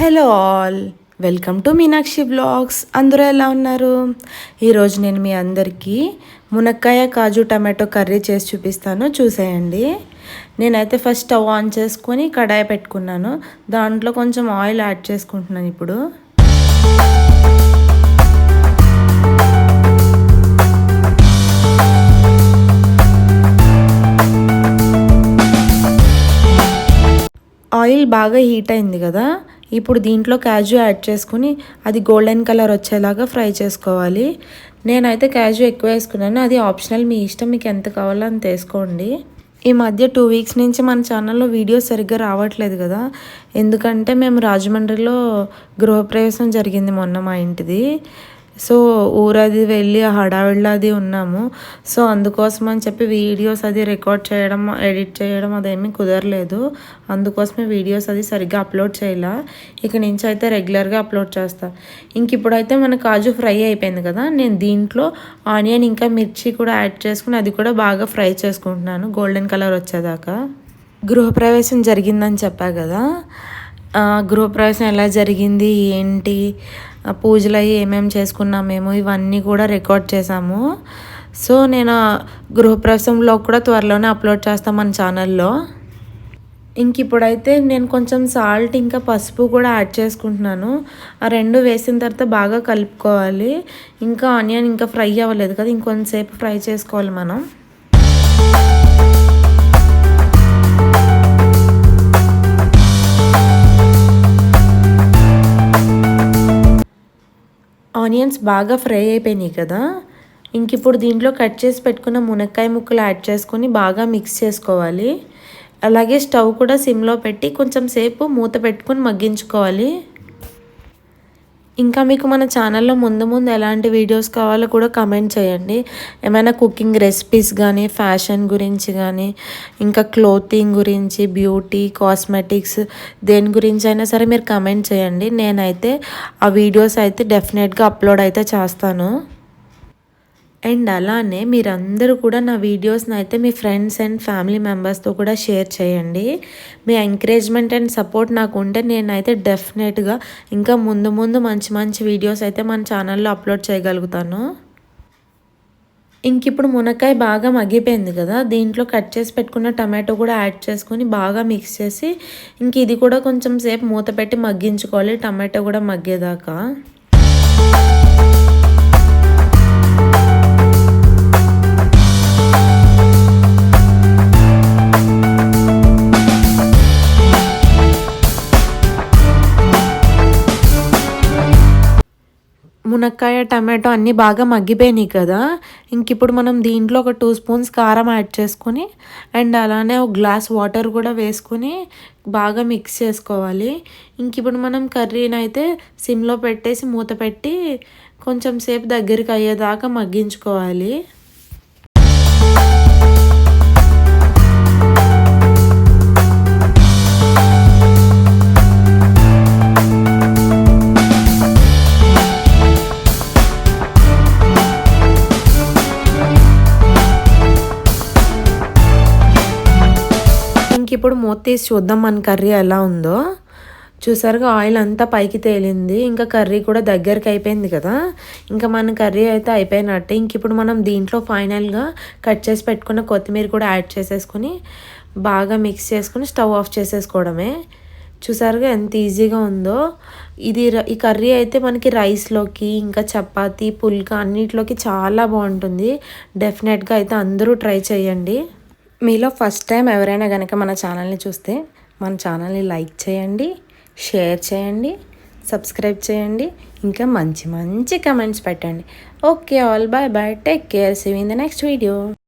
Hello all. Welcome to Meenakshi blogs. అందరూ ఎలా ఉన్నారు? ఈరోజు నేను మీ అందరికీ మునక్కాయ కాజు టమాటో కర్రీ చేసి చూపిస్తాను. చూసేయండి. నేనైతే ఫస్ట్ స్టవ్ ఆన్ చేసుకొని కడాయి పెట్టుకున్నాను. దాంట్లో కొంచెం ఆయిల్ యాడ్ చేసుకుంటున్నాను ఇప్పుడు. ఆయిల్ బాగా హీట్ అయింది కదా. ఇప్పుడు దీంట్లో క్యాజు యాడ్ చేసుకుని అది గోల్డెన్ కలర్ వచ్చేలాగా ఫ్రై చేసుకోవాలి. నేనైతే క్యాజు ఎక్కువ వేసుకున్నాను. అది ఆప్షనల్. మీ ఇష్టం మీకు ఎంత కావాలో అంత వేసుకోండి. ఈ మధ్య టూ వీక్స్ నుంచి మన ఛానల్లో వీడియోస్ సరిగ్గా రావట్లేదు కదా. ఎందుకంటే మేము రాజమండ్రిలో గృహప్రవేశం జరిగింది మొన్న మా ఇంటిది. సో ఊరది వెళ్ళి హడావిడిలో అది ఉన్నాము. సో అందుకోసం అని చెప్పి వీడియోస్ అది రికార్డ్ చేయడం ఎడిట్ చేయడం అదేమీ కుదరలేదు. అందుకోసమే వీడియోస్ అది సరిగ్గా అప్లోడ్ చేయాల. ఇక నుంచి అయితే రెగ్యులర్గా అప్లోడ్ చేస్తా. ఇంక ఇప్పుడైతే మన కాజు ఫ్రై అయిపోయింది కదా నేను దీంట్లో ఆనియన్ ఇంకా మిర్చి కూడా యాడ్ చేసుకుని అది కూడా బాగా ఫ్రై చేసుకుంటున్నాను. గోల్డెన్ కలర్ వచ్చేదాకా. గృహప్రవేశం జరిగిందని చెప్పా కదా. గృహప్రవేశం ఎలా జరిగింది ఏంటి పూజలు అవి ఏమేమి చేసుకున్నాం మేము ఇవన్నీ కూడా రికార్డ్ చేసాము సో నేను గృహప్రవేశంలో కూడా త్వరలోనే అప్లోడ్ చేస్తాం మన ఛానల్లో. ఇంక ఇప్పుడైతే నేను కొంచెం సాల్ట్ ఇంకా పసుపు కూడా యాడ్ చేసుకుంటున్నాను. ఆ రెండు వేసిన తర్వాత బాగా కలుపుకోవాలి. ఇంకా ఆనియన్ ఇంకా ఫ్రై అవ్వలేదు కదా ఇంకొంతసేపు ఫ్రై చేసుకోవాలి మనం. ఆనియన్స్ బాగా ఫ్రై అయిపోయినాయి కదా. ఇంక ఇప్పుడు దీంట్లో కట్ చేసి పెట్టుకున్న మునక్కాయ ముక్కలు యాడ్ చేసుకొని బాగా మిక్స్ చేసుకోవాలి. అలాగే స్టవ్ కూడా సిమ్లో పెట్టి కొంచెం సేపు మూత పెట్టుకొని మగ్గించుకోవాలి. ఇంకా మీకు మన ఛానల్లో ముందు ముందు ఎలాంటి వీడియోస్ కావాలో కూడా కమెంట్ చేయండి. ఏమైనా కుకింగ్ రెసిపీస్ కానీ ఫ్యాషన్ గురించి కానీ ఇంకా క్లోతింగ్ గురించి బ్యూటీ కాస్మెటిక్స్ దేని గురించి అయినా సరే మీరు కమెంట్ చేయండి. నేనైతే ఆ వీడియోస్ అయితే డెఫినెట్గా అప్లోడ్ అయితే చేస్తాను. అండ్ అలానే మీరందరూ కూడా నా వీడియోస్ని అయితే మీ ఫ్రెండ్స్ అండ్ ఫ్యామిలీ మెంబర్స్తో కూడా షేర్ చేయండి. మీ ఎంకరేజ్మెంట్ అండ్ సపోర్ట్ నాకు ఉంటే నేనైతే డెఫినెట్గా ఇంకా ముందు ముందు మంచి మంచి వీడియోస్ అయితే మన ఛానల్లో అప్లోడ్ చేయగలుగుతాను. ఇంక ఇప్పుడు మునక్కాయ బాగా మగ్గిపోయింది కదా దీంట్లో కట్ చేసి పెట్టుకున్న టమాటో కూడా యాడ్ చేసుకొని బాగా మిక్స్ చేసి ఇంక ఇది కూడా కొంచెం సేపు మూత పెట్టి మగ్గించుకోవాలి టమాటో కూడా మగ్గేదాకా. మునక్కాయ టమాటో అన్నీ బాగా మగ్గిపోయినాయి కదా. ఇంక ఇప్పుడు మనం దీంట్లో ఒక టూ స్పూన్స్ కారం యాడ్ చేసుకొని అండ్ అలానే ఒక గ్లాస్ వాటర్ కూడా వేసుకొని బాగా మిక్స్ చేసుకోవాలి. ఇంక ఇప్పుడు మనం కర్రీని అయితే సిమ్లో పెట్టేసి మూత పెట్టి కొంచెం సేపు దగ్గరికి అయ్యేదాకా మగ్గించుకోవాలి. ఇంక ఇప్పుడు మూత తీసి చూద్దాం మన కర్రీ ఎలా ఉందో. చూసారుగా ఆయిల్ అంతా పైకి తేలింది. ఇంకా కర్రీ కూడా దగ్గరికి అయిపోయింది కదా. ఇంకా మన కర్రీ అయితే అయిపోయినట్టే. ఇంక ఇప్పుడు మనం దీంట్లో ఫైనల్గా కట్ చేసి పెట్టుకున్న కొత్తిమీర కూడా యాడ్ చేసేసుకొని బాగా మిక్స్ చేసుకొని స్టవ్ ఆఫ్ చేసేసుకోవడమే. చూసారుగా ఎంత ఈజీగా ఉందో. ఇది ఈ కర్రీ అయితే మనకి రైస్లోకి ఇంకా చపాతి పుల్కా అన్నిటిలోకి చాలా బాగుంటుంది. డెఫినెట్గా అయితే అందరూ ట్రై చేయండి. మీలో ఫస్ట్ టైం ఎవరైనా కనుక మన ఛానల్ని చూస్తే మన ఛానల్ని లైక్ చేయండి షేర్ చేయండి సబ్స్క్రైబ్ చేయండి ఇంకా మంచి మంచి కమెంట్స్ పెట్టండి. Okay all bye bye take care see you in the next video